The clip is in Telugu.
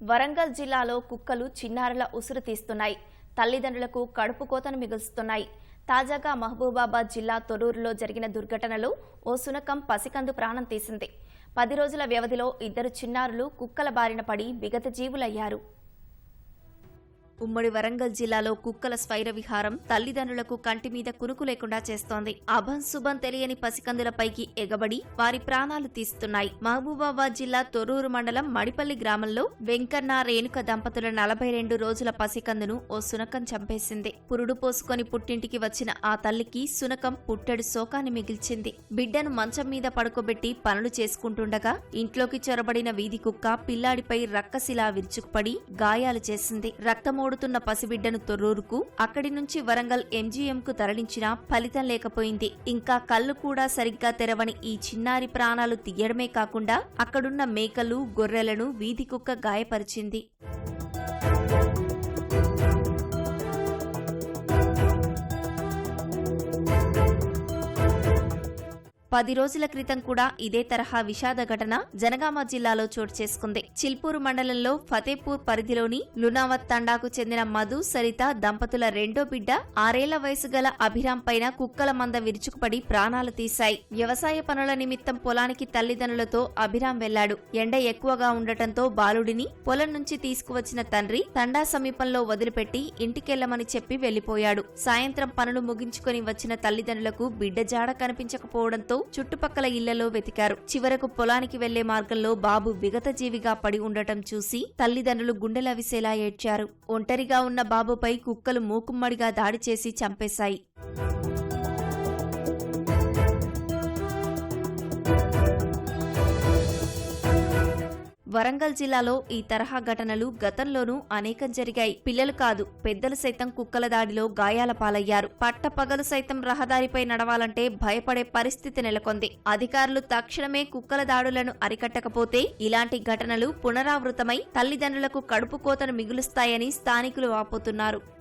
వరంగల్ జిల్లాలో కుక్కలు చిన్నారుల ఉసురు తీస్తున్నాయి. తల్లిదండ్రులకు కడుపు కోతను మిగులుస్తున్నాయి. తాజాగా మహబూబాబాద్ జిల్లా తొలూరులో జరిగిన దుర్ఘటనలో ఓ సునకం పసికందు ప్రాణం తీసింది. పది రోజుల వ్యవధిలో ఇద్దరు చిన్నారులు కుక్కల బారిన పడి విగత జీవులయ్యారు ఉమ్మడి వరంగల్ జిల్లాలో కుక్కల స్వైర విహారం తల్లిదండ్రులకు కంటి మీద కునుకు లేకుండా చేస్తోంది. అభం శుభం తెలియని పసికందులపైకి ఎగబడి వారి ప్రాణాలు తీస్తున్నాయి. మహబూబాబాద్ జిల్లా తొర్రూరు మండలం మడిపల్లి గ్రామంలో వెంకన్న రేణుక దంపతుల నలభై రెండు రోజుల పసికందును ఓ సునకం చంపేసింది. పురుడు పోసుకొని పుట్టింటికి వచ్చిన ఆ తల్లికి సునకం పుట్టెడు శోకాన్ని మిగిల్చింది. బిడ్డను మంచం మీద పడుకోబెట్టి పనులు చేసుకుంటుండగా ఇంట్లోకి చొరబడిన వీధి కుక్క పిల్లాడిపై రక్కశిలా విరుచుకుపడి గాయాలు చేసింది. రక్తమోడుతున్న పసిబిడ్డను తొర్రూరుకు అక్కడి నుంచి వరంగల్ ఎంజీఎంకు తరలించినా ఫలితం లేకపోయింది. ఇంకా కళ్ళు కూడా సరిగ్గా తెరవని ఈ చిన్నారి ప్రాణాలు తీయడమే కాకుండా అక్కడున్న మేకలు గొర్రెలను వీధి కుక్క గాయపరిచింది. పది రోజుల క్రితం కూడా ఇదే తరహా విషాద ఘటన జనగామ జిల్లాలో చోటు చేసుకుంది. చిల్పూరు మండలంలో ఫతేపూర్ పరిధిలోని లునావత్ తండాకు చెందిన మధు సరిత దంపతుల రెండో బిడ్డ ఆరేళ్ళ వయసు గల అభిరామ్ పైన కుక్కల మంద విరుచుకుపడి ప్రాణాలు తీశాయి. వ్యవసాయ పనుల నిమిత్తం పొలానికి తల్లిదండ్రులతో అభిరామ్ వెళ్ళాడు. ఎండ ఎక్కువగా ఉండటంతో బాలుడిని పొలం నుంచి తీసుకువచ్చిన తండ్రి తండా సమీపంలో వదిలిపెట్టి ఇంటికెళ్ళమని చెప్పి వెళ్ళిపోయాడు సాయంత్రం పనులు ముగించుకొని వచ్చిన తల్లిదండ్రులకు బిడ్డ జాడ కనిపించకపోవడంతో చుట్టుపక్కల ఇళ్ళలో వెతికారు. చివరకు పొలానికి వెళ్ళే మార్గంలో బాబు విగతజీవిగా పడి ఉండటం చూసి తల్లిదండ్రులు గుండెలవిసేలా ఏడ్చారు. ఒంటరిగా ఉన్న బాబుపై కుక్కలు మూకుమ్మడిగా దాడి చేసి చంపేశాయి. వరంగల్ జిల్లాలో ఈ తరహా ఘటనలు గతంలోనూ అనేకం జరిగాయి. పిల్లలు కాదు పెద్దలు సైతం కుక్కల దాడిలో గాయాల పాలయ్యారు. పట్టపగలు సైతం రహదారిపై నడవాలంటే భయపడే పరిస్థితి నెలకొంది. అధికారులు తక్షణమే కుక్కల దాడులను అరికట్టకపోతే ఇలాంటి ఘటనలు పునరావృతమై తల్లిదండ్రులకు కడుపు కోతను మిగులుస్తాయని స్థానికులు వాపోతున్నారు.